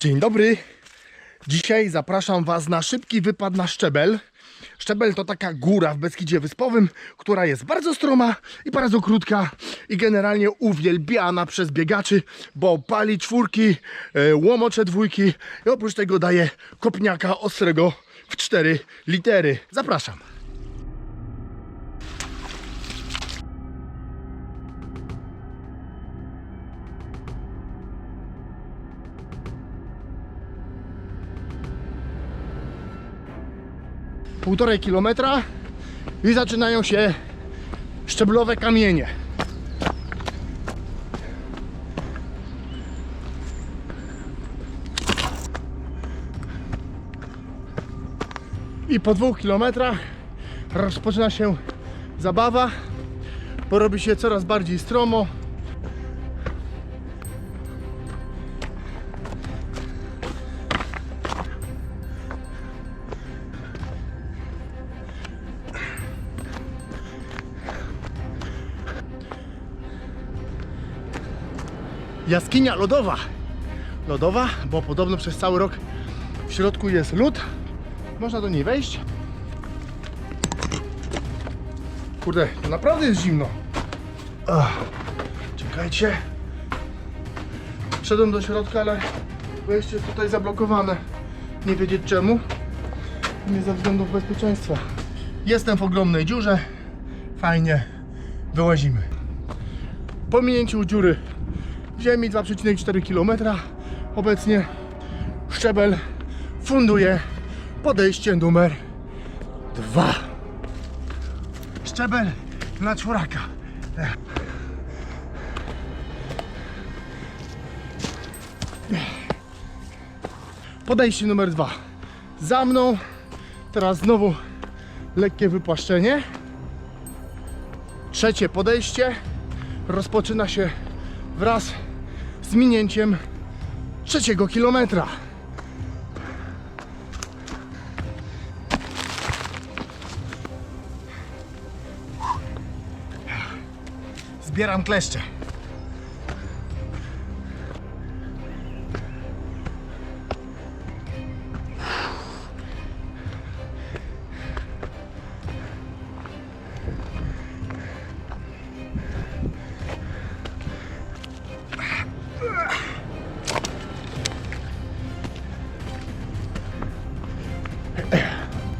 Dzień dobry. Dzisiaj zapraszam Was na szybki wypad na Szczebel. Szczebel to taka góra w Beskidzie Wyspowym, która jest bardzo stroma i bardzo krótka i generalnie uwielbiana przez biegaczy, bo pali czwórki, e, łomocze dwójki i oprócz tego daje kopniaka ostrego w cztery litery. Zapraszam. Półtorej kilometra i zaczynają się szczeblowe kamienie. I po dwóch kilometrach rozpoczyna się zabawa, bo robi się coraz bardziej stromo. Jaskinia lodowa. Lodowa, bo podobno przez cały rok w środku jest lód. Można do niej wejść. Kurde, to naprawdę jest zimno. Ach, czekajcie. Wszedłem do środka, ale wejście jest tutaj zablokowane. Nie wiedzieć czemu. Nie ze względów bezpieczeństwa. Jestem w ogromnej dziurze. Fajnie. Wyłazimy. Po minięciu dziury ziemi 2,4 km. Obecnie szczebel funduje podejście numer 2. Szczebel na czworaka. Podejście numer 2. Za mną. Teraz znowu lekkie wypłaszczenie. Trzecie podejście rozpoczyna się wraz z minięciem trzeciego kilometra. Zbieram kleszcze.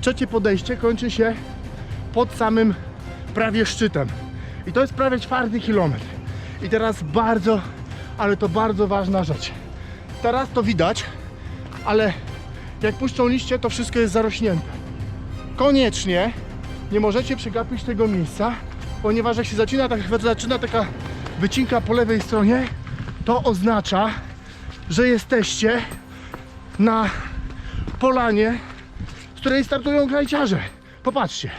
Trzecie podejście kończy się pod samym prawie szczytem. I to jest prawie czwarty kilometr. I teraz bardzo, ale to bardzo ważna rzecz. Teraz to widać, ale jak puszczą liście, to wszystko jest zarośnięte. Koniecznie nie możecie przegapić tego miejsca, ponieważ jak się zaczyna, tak, zaczyna taka wycinka po lewej stronie, to oznacza, że jesteście na polanie, z której startują grajciarze. Popatrzcie.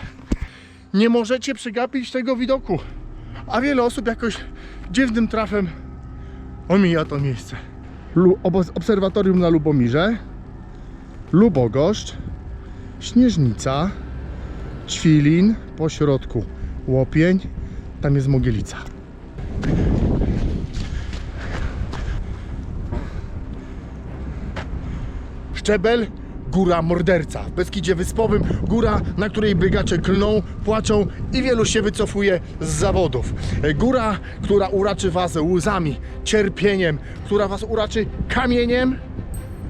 Nie możecie przegapić tego widoku. A wiele osób jakoś dziwnym trafem omija to miejsce. Lu- obserwatorium na Lubomirze, Lubogoszcz, Śnieżnica, Ćwilin, po środku Łopień, tam jest Mogielica. Szczebel, góra morderca. W Beskidzie Wyspowym góra, na której biegacze klną, płaczą i wielu się wycofuje z zawodów. E, Góra, która uraczy was łzami, cierpieniem, która was uraczy kamieniem,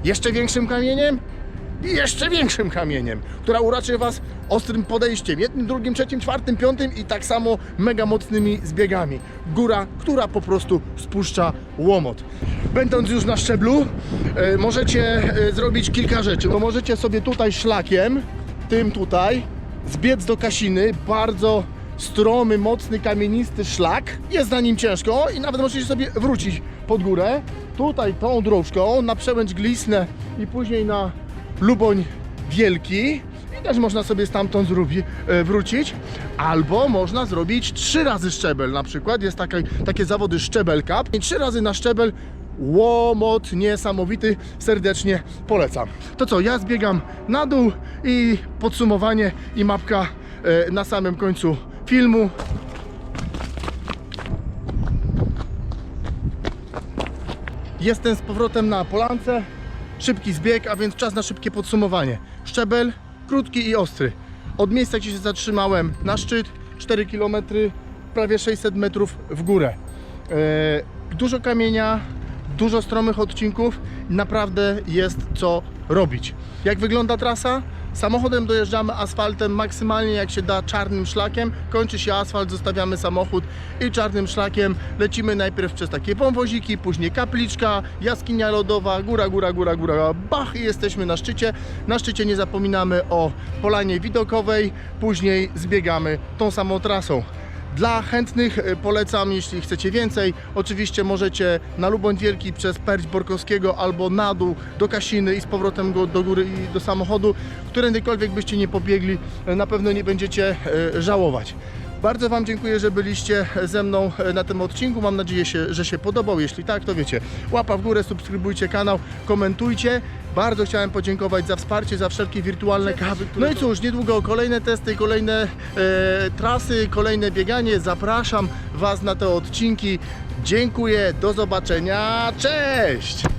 jeszcze większym kamieniem i jeszcze większym kamieniem, która uraczy was ostrym podejściem, jednym, drugim, trzecim, czwartym, piątym i tak samo mega mocnymi zbiegami. Góra, która po prostu spuszcza łomot. Będąc już na szczeblu, e, możecie e, zrobić kilka rzeczy, bo możecie sobie tutaj szlakiem, tym tutaj, zbiec do Kasiny, bardzo stromy, mocny, kamienisty szlak. Jest na nim ciężko i nawet możecie sobie wrócić pod górę. Tutaj tą dróżką na przełęcz Glisnę i później na Luboń Wielki. I też można sobie stamtąd zrobi, e, wrócić. Albo można zrobić trzy razy szczebel. Na przykład jest takie, takie zawody szczebel cup. I trzy razy na szczebel łomot niesamowity. Serdecznie polecam. To co, ja zbiegam na dół i podsumowanie i mapka e, na samym końcu filmu. Jestem z powrotem na polance. Szybki zbieg, a więc czas na szybkie podsumowanie. Szczebel krótki i ostry. Od miejsca, gdzie się zatrzymałem na szczyt, 4 km, prawie 600 metrów w górę. E, dużo kamienia, dużo stromych odcinków, naprawdę jest co robić. Jak wygląda trasa? Samochodem dojeżdżamy asfaltem maksymalnie jak się da czarnym szlakiem, kończy się asfalt, zostawiamy samochód i czarnym szlakiem lecimy najpierw przez takie wąwoziki, później kapliczka, jaskinia lodowa, góra, góra, góra, góra, bach i jesteśmy na szczycie. Na szczycie nie zapominamy o polanie widokowej, później zbiegamy tą samą trasą. Dla chętnych e, polecam, jeśli chcecie więcej, oczywiście możecie na Luboń Wielki przez Perć Borkowskiego albo na dół do Kasiny i z powrotem go do góry i do samochodu, którędykolwiek byście nie pobiegli, e, na pewno nie będziecie e, żałować. Bardzo Wam dziękuję, że byliście ze mną e, na tym odcinku. Mam nadzieję, się, że się podobał. Jeśli tak, to wiecie, łapa w górę, subskrybujcie kanał, komentujcie. Bardzo chciałem podziękować za wsparcie, za wszelkie wirtualne kawy. No i cóż, niedługo kolejne testy, kolejne e, trasy, kolejne bieganie. Zapraszam Was na te odcinki. Dziękuję, do zobaczenia. Cześć!